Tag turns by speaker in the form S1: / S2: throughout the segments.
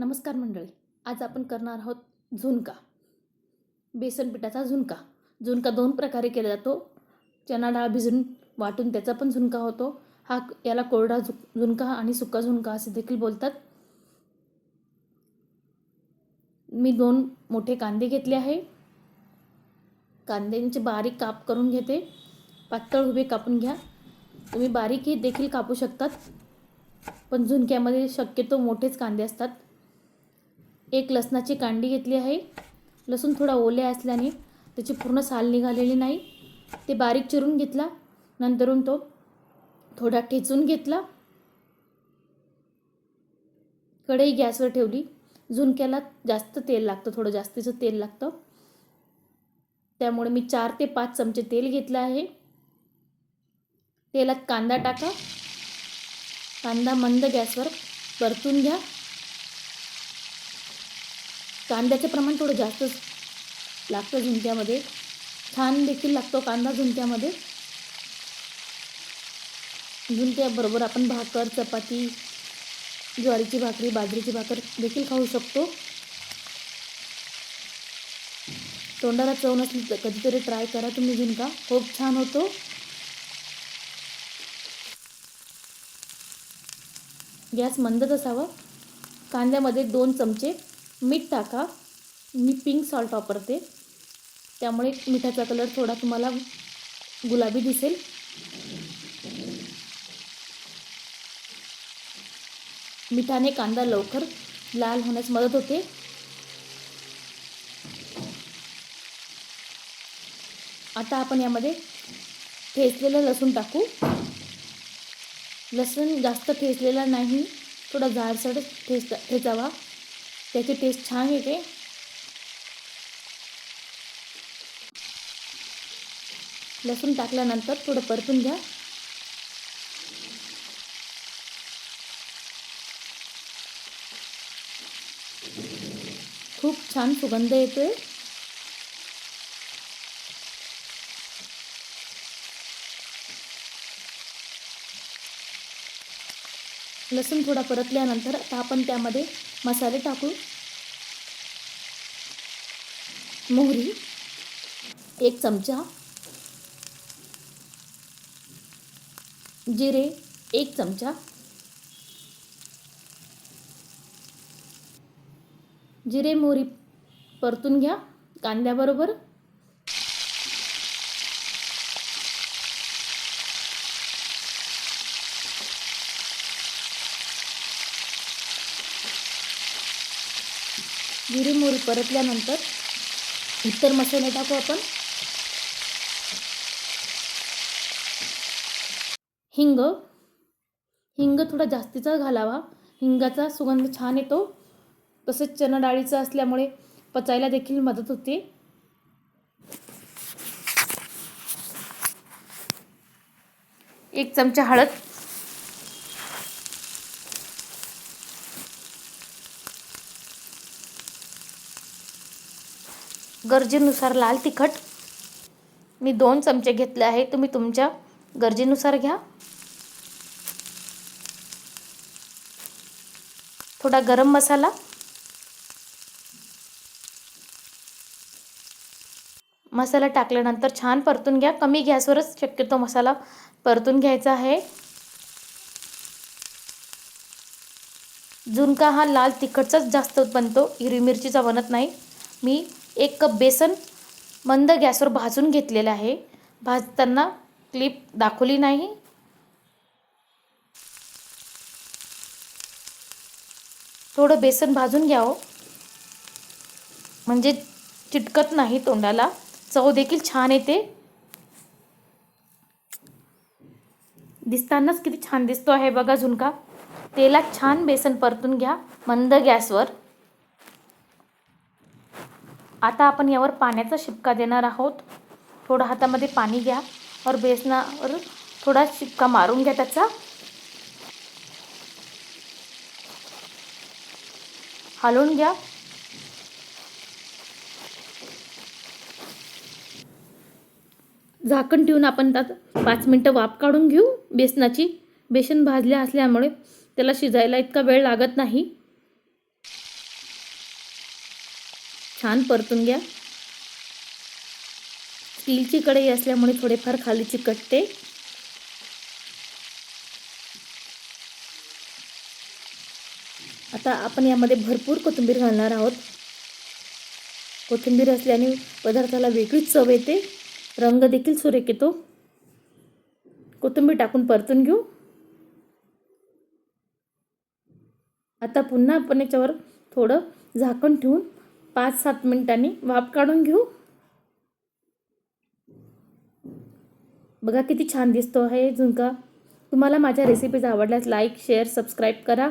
S1: नमस्कार मंडळी आज आपण करणार आहोत झुणका. बेसन पिठाचा झुणका. झुणका दोन प्रकारे केला जातो. चणा डाळ भिजून वाटून त्याचा पण झुणका होतो. हा याला कोरडा झु झुणका आणि सुका झुणका असे देखील बोलतात. मी दोन मोठे कांदे घेतले आहे. कांद्यांचे बारीक काप करून घेते. पातळ उभे कापून घ्या. तुम्ही बारीकही देखील कापू शकतात. पण झुणक्यामध्ये शक्यतो मोठेच कांदे असतात. एक लसणाची कांडी घेतली आहे. लसूण थोडा ओले असल्याने त्याची पूर्ण साल निघालेली नाही. ते बारीक चिरून घेतला. नंतरून तो थोडा ठेचून घेतला. कढई गॅसवर ठेवली. झुणक्याला जास्त तेल लागतं थोडं जास्तीचं तेल लागतं. त्यामुळे मी चार ते पाच चमचे तेल घेतलं आहे. तेलात कांदा टाका. कांदा मंद गॅसवर परतून घ्या. कांद्याचं प्रमाण थोडं जास्तच लागतं झुणक्यामध्ये. छान देखील लागतो कांदा झुणक्यामध्ये. झुणक्याबरोबर आपण भाकर चपाती ज्वारीची भाकरी बाजरीची भाकर देखील खाऊ शकतो. तोंडाला चव नसली तर कधीतरी ट्राय करा तुम्ही झुणका. खूप छान होतो. गॅस मंदच असावा कांद्यामध्ये दोन चमचे मीठ टाका. मी पिंक सॉल्ट वापरते. त्यामुळे मिठाचा कलर थोडा तुम्हाला गुलाबी दिसेल. मिठाने कांदा लवकर लाल होण्यास मदत होते. आता आपण यामध्ये ठेचलेलं लसूण टाकू. लसूण जास्त ठेचलेला नाही थोडा जाडसर ठेच ठेचावा. त्याची टेस्ट छान येते. लसूण टाकल्यानंतर थोडं परतून घ्या. खूप छान सुगंध येतोय. लसूण थोडा परतल्यानंतर आता आपण त्यामध्ये मसाले टाकू मोहरी एक चमचा जिरे एक चमचा जिरे मोहरी परतून घ्या. कांद्याबरोबर जिरी मोहरी परतल्यानंतर इतर मसाले टाकू आपण. हिंग. हिंग थोडा जास्तीचा घालावा. हिंगाचा सुगंध छान येतो. तसेच चणा डाळीचा असल्यामुळे पचायला देखील मदत होते. एक चमचा हळद. गरजेनुसार लाल तिखट. मी दोन चमचे घेतले आहे. तुम्ही तुमच्या गरजेनुसार घ्या. थोडा गरम मसाला. मसाला टाकल्यानंतर छान परतून घ्या. कमी गॅसवरच शक्यतो मसाला परतून घ्यायचा आहे. झुणका हा लाल तिखटचाच जास्त बनतो. हिरवी मिरचीचा बनत नाही. मी एक कप बेसन मंद गॅसवर भाजून घेतलेलं आहे. भाजताना क्लिप दाखवली नाही. थोडं बेसन भाजून घ्यावं. म्हणजे चिटकत नाही तोंडाला. चव देखील छान येते. दिसतानाच किती छान दिसतो आहे बघा झुणका. तेलात छान बेसन परतून घ्या. मंद गॅसवर. आता आपण यावर पाण्याचा शिपका देणार आहोत. थोडं हातामध्ये पाणी घ्या. और बेसनावर थोडा शिपका मारून घ्या त्याचा. हलवून घ्या. झाकण ठेवून आपण त्यात पाच मिनटं वाफ काढून घेऊ. बेसनाची बेसन भाजले असल्यामुळे त्याला शिजायला इतका वेळ लागत नाही. छान परतून घ्या. स्टीलची कढई असल्यामुळे थोडेफार खाली चिकटते. आता आपण यामध्ये भरपूर कोथिंबीर घालणार आहोत. कोथिंबीर असल्याने पदार्थाला वेगळीच चव येते. रंग देखील सुरेख येतो कोथिंबीर टाकून परतून घेऊ. आता पुन्हा आपण याच्यावर थोडं झाकण ठेवून पाच सात मिनिटांनी वाफ काढून घेऊ. बघा किती छान दिसतो आहे झुणका. तुम्हाला माझ्या रेसिपीज आवडल्यास लाईक शेअर सबस्क्राईब करा.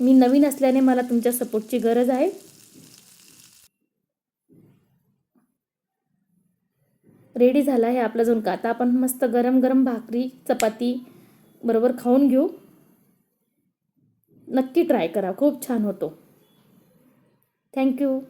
S1: मी नवीन असल्याने मला तुमच्या सपोर्टची गरज आहे. रेडी झाला आहे आपला झुणका. आता आपण मस्त गरम गरम भाकरी चपाती बरोबर खाऊन घेऊ. नक्की ट्राय करा. खूप छान होतो. थँक्यू